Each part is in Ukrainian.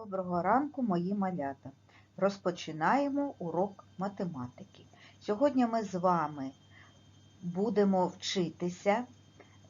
Доброго ранку, мої малята. Розпочинаємо урок математики. Сьогодні ми з вами будемо вчитися,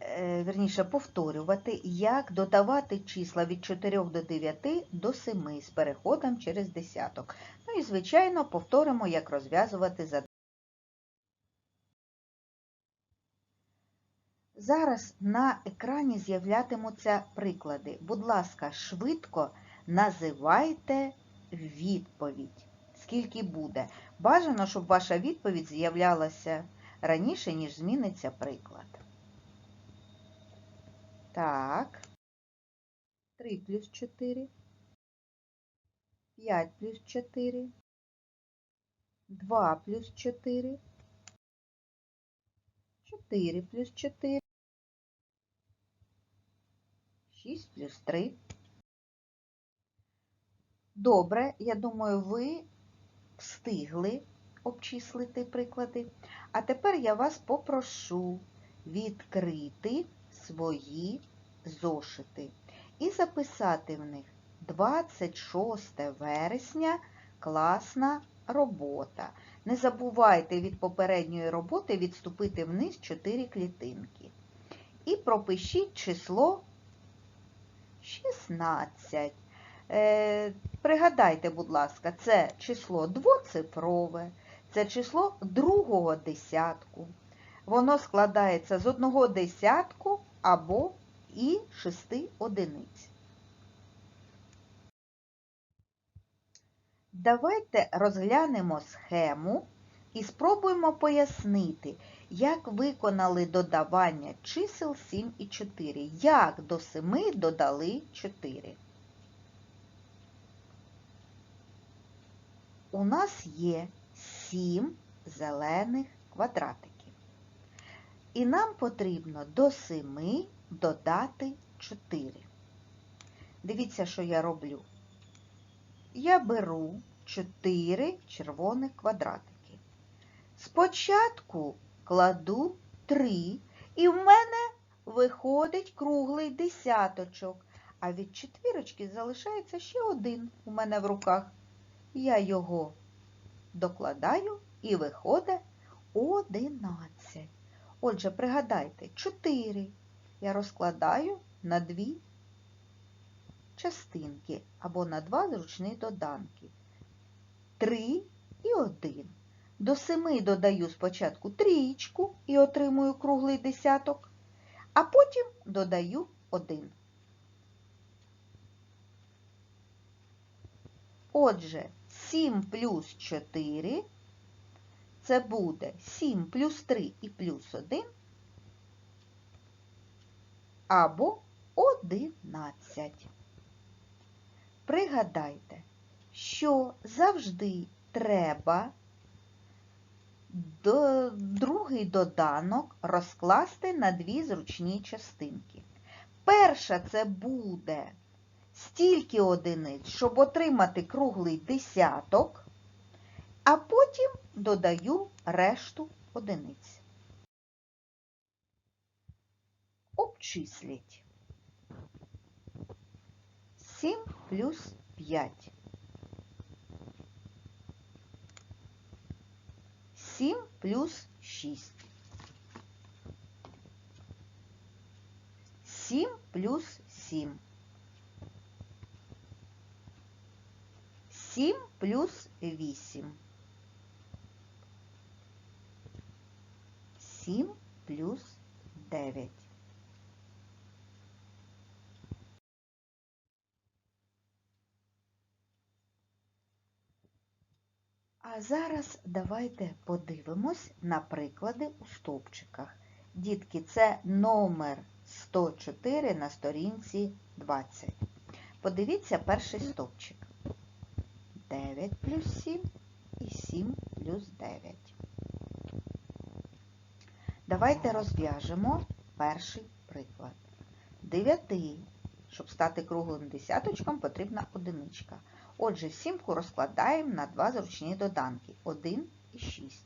е, вірніше повторювати, як додавати числа від 4 до 9 до 7 з переходом через десяток. Ну і, звичайно, повторимо, як розв'язувати задачі. Зараз на екрані з'являтимуться приклади. Будь ласка, швидко називайте відповідь. Скільки буде? Бажано, щоб ваша відповідь з'являлася раніше, ніж зміниться приклад. Так. 3 плюс 4. 5 плюс 4. 2 плюс 4. 4 плюс 4. 6 плюс 3. Добре, я думаю, ви встигли обчислити приклади. А тепер я вас попрошу відкрити свої зошити і записати в них 26 вересня класна робота. Не забувайте від попередньої роботи відступити вниз 4 клітинки. І пропишіть число 16. Пригадайте, будь ласка, це число двоцифрове, це число другого десятку. Воно складається з одного десятку або і шести одиниць. Давайте розглянемо схему і спробуємо пояснити, як виконали додавання чисел 7 і 4. Як до 7 додали 4. У нас є 7 зелених квадратиків. І нам потрібно до 7 додати 4. Дивіться, що я роблю. Я беру 4 червоних квадратики. Спочатку кладу 3, і в мене виходить круглий десяточок, а від четвірочки залишається ще один у мене в руках. Я його докладаю і виходить 11. Отже, пригадайте, 4 я розкладаю на дві частинки або на два зручні доданки. 3 і 1. До 7 додаю спочатку трієчку і отримую круглий десяток, а потім додаю 1. Отже, 7 плюс 4 це буде 7 плюс 3 і плюс 1 або 11. Пригадайте, що завжди треба другий доданок розкласти на дві зручні частинки. Перша це буде стільки одиниць, щоб отримати круглий десяток, а потім додаю решту одиниць. Обчисліть. 7 плюс 5. 7 плюс 6. 7 плюс 7. 7 плюс 8. 7 плюс 9. А зараз давайте подивимось на приклади у стовпчиках. Дітки, це номер 104 на сторінці 20. Подивіться перший стовпчик. 9 плюс 7 і 7 плюс 9. Давайте розв'яжемо перший приклад. 9, щоб стати круглим десяточком, потрібна одиничка. Отже, сімку розкладаємо на два зручні доданки 1 і 6.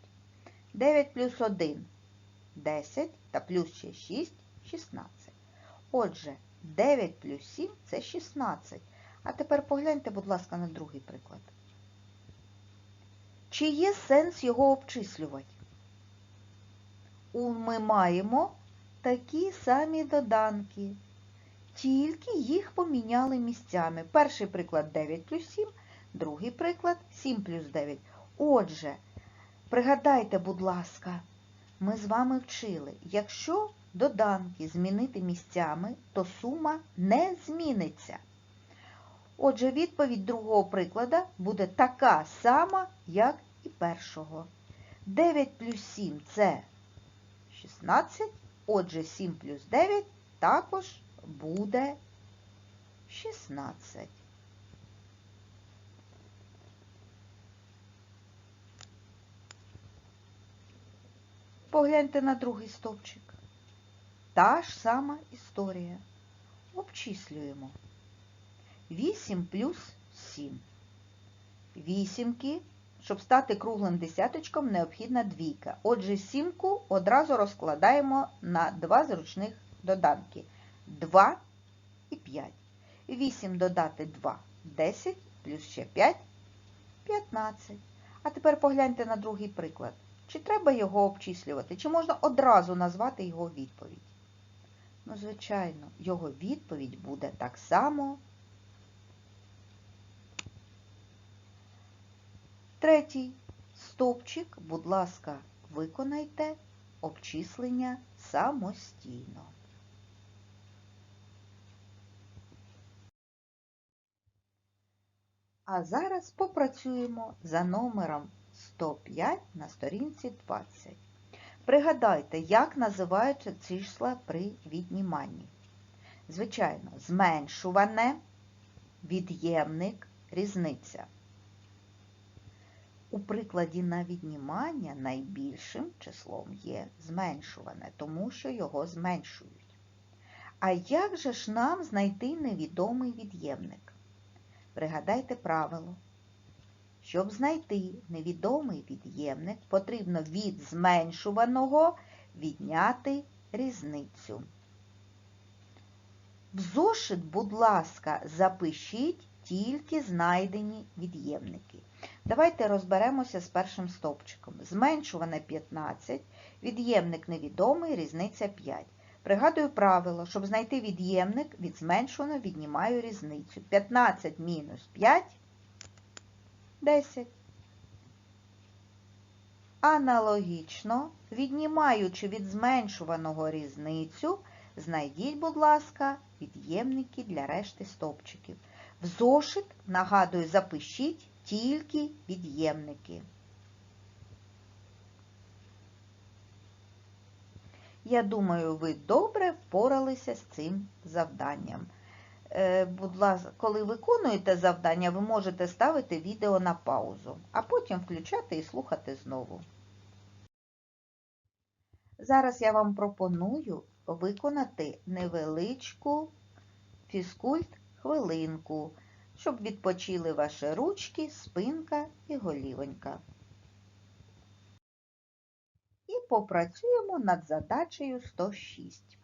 9 плюс 1 10 та плюс ще 6 16. Отже, 9 плюс 7 це 16. А тепер погляньте, будь ласка, на другий приклад. Чи є сенс його обчислювати? Ми маємо такі самі доданки, тільки їх поміняли місцями. Перший приклад 9 плюс 7, другий приклад 7 плюс 9. Отже, пригадайте, будь ласка, ми з вами вчили, якщо доданки змінити місцями, то сума не зміниться. Отже, відповідь другого приклада буде така сама, як і першого. 9 плюс 7 це 16, отже 7 плюс 9 також буде 16. Погляньте на другий стовпчик. Та ж сама історія. Обчислюємо. 8 плюс 7. Вісімки, щоб стати круглим десяточком, необхідна двійка. Отже, сімку одразу розкладаємо на два зручних доданки. 2 і 5. 8 додати 2 – 10, плюс ще 5 – 15. А тепер погляньте на другий приклад. Чи треба його обчислювати, чи можна одразу назвати його відповідь? Ну, звичайно, його відповідь буде так само. Третій стовпчик, будь ласка, виконайте обчислення самостійно. А зараз попрацюємо за номером 105 на сторінці 20. Пригадайте, як називаються числа при відніманні. Звичайно, зменшуване, від'ємник, різниця. У прикладі на віднімання найбільшим числом є зменшуване, тому що його зменшують. А як же ж нам знайти невідомий від'ємник? Пригадайте правило. Щоб знайти невідомий від'ємник, потрібно від зменшуваного відняти різницю. В зошит, будь ласка, запишіть тільки знайдені від'ємники. Давайте розберемося з першим стовпчиком. Зменшуване 15, від'ємник невідомий, різниця 5. Пригадую правило, щоб знайти від'ємник, від зменшуваного віднімаю різницю. 15 мінус 5 – 10. Аналогічно, віднімаючи від зменшуваного різницю, знайдіть, будь ласка, від'ємники для решти стовпчиків. В зошит, нагадую, запишіть тільки від'ємники. Я думаю, ви добре впоралися з цим завданням. Е, Будь ласка, коли виконуєте завдання, ви можете ставити відео на паузу, а потім включати і слухати знову. Зараз я вам пропоную виконати невеличку фізкульт-хвилинку, щоб відпочили ваші ручки, спинка і голівонька. І попрацюємо над задачею 106.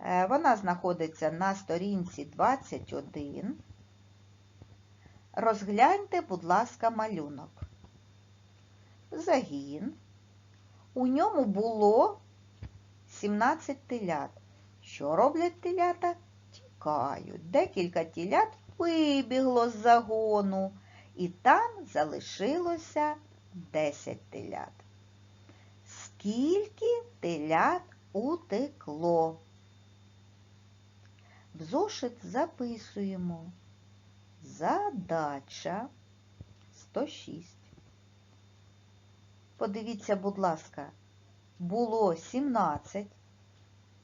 Е, Вона знаходиться на сторінці 21. Розгляньте, будь ласка, малюнок. Загін. У ньому було 17 телят. Що роблять телята? Тікають. Декілька телят вибігло з загону, і там залишилося 10 телят. Скільки телят утекло? В зошит записуємо. Задача 106. Подивіться, будь ласка, було 17,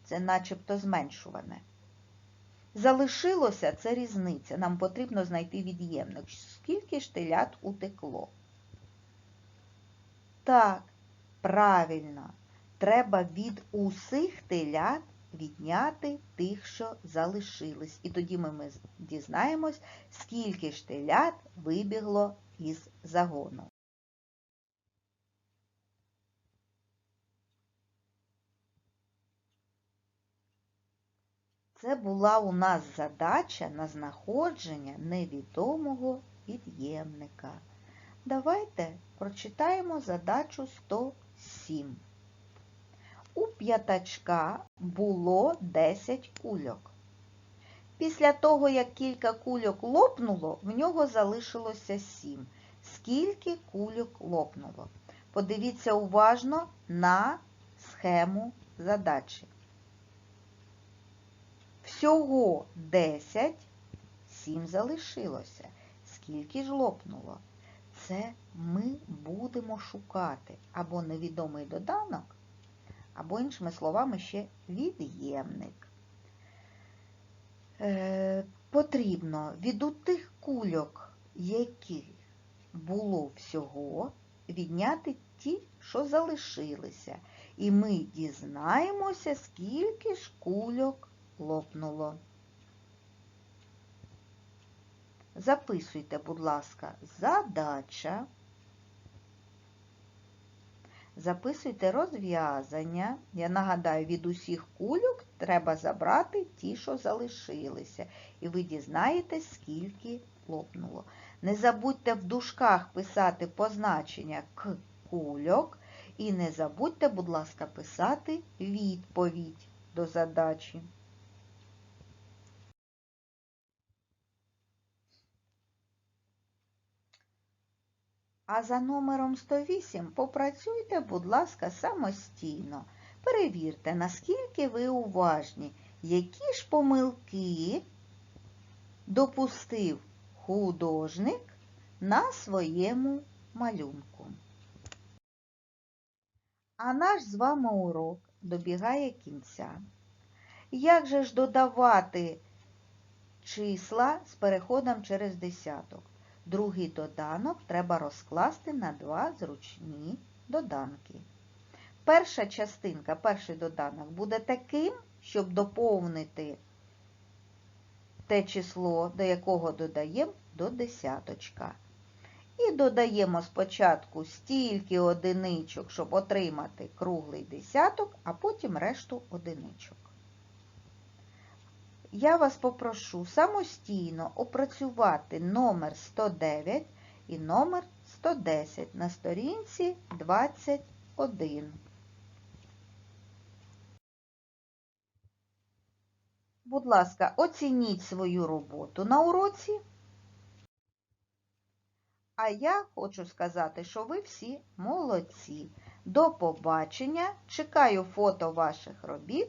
це начебто зменшуване. Залишилося це різниця. Нам потрібно знайти від'ємник. Скільки ж телят утекло? Так, правильно. Треба від усіх телят відняти тих, що залишились. І тоді ми, дізнаємось, скільки ж телят вибігло із загону. Це була у нас задача на знаходження невідомого від'ємника. Давайте прочитаємо задачу 107. У п'ятачка було 10 кульок. Після того, як кілька кульок лопнуло, в нього залишилося 7. Скільки кульок лопнуло? Подивіться уважно на схему задачі. Всього 10, 7 залишилося. Скільки ж лопнуло? Це ми будемо шукати або невідомий доданок, або, іншими словами, ще від'ємник. Е, потрібно від тих кульок, яких було всього, відняти ті, що залишилися. І ми дізнаємося, скільки ж кульок лопнуло. Записуйте, будь ласка, задача. Записуйте розв'язання. Я нагадаю, від усіх кульок треба забрати ті, що залишилися. І ви дізнаєтесь, скільки лопнуло. Не забудьте в дужках писати позначення к кульок. І не забудьте, будь ласка, писати відповідь до задачі. А за номером 108 попрацюйте, будь ласка, самостійно. Перевірте, наскільки ви уважні, які ж помилки допустив художник на своєму малюнку. А наш з вами урок добігає кінця. Як же ж додавати числа з переходом через десяток? Другий доданок треба розкласти на два зручні доданки. Перша частинка, перший доданок буде таким, щоб доповнити те число, до якого додаємо до десяточка. І додаємо спочатку стільки одиничок, щоб отримати круглий десяток, а потім решту одиничок. Я вас попрошу самостійно опрацювати номер 109 і номер 110 на сторінці 21. Будь ласка, оцініть свою роботу на уроці. А я хочу сказати, що ви всі молодці. До побачення. Чекаю фото ваших робіт.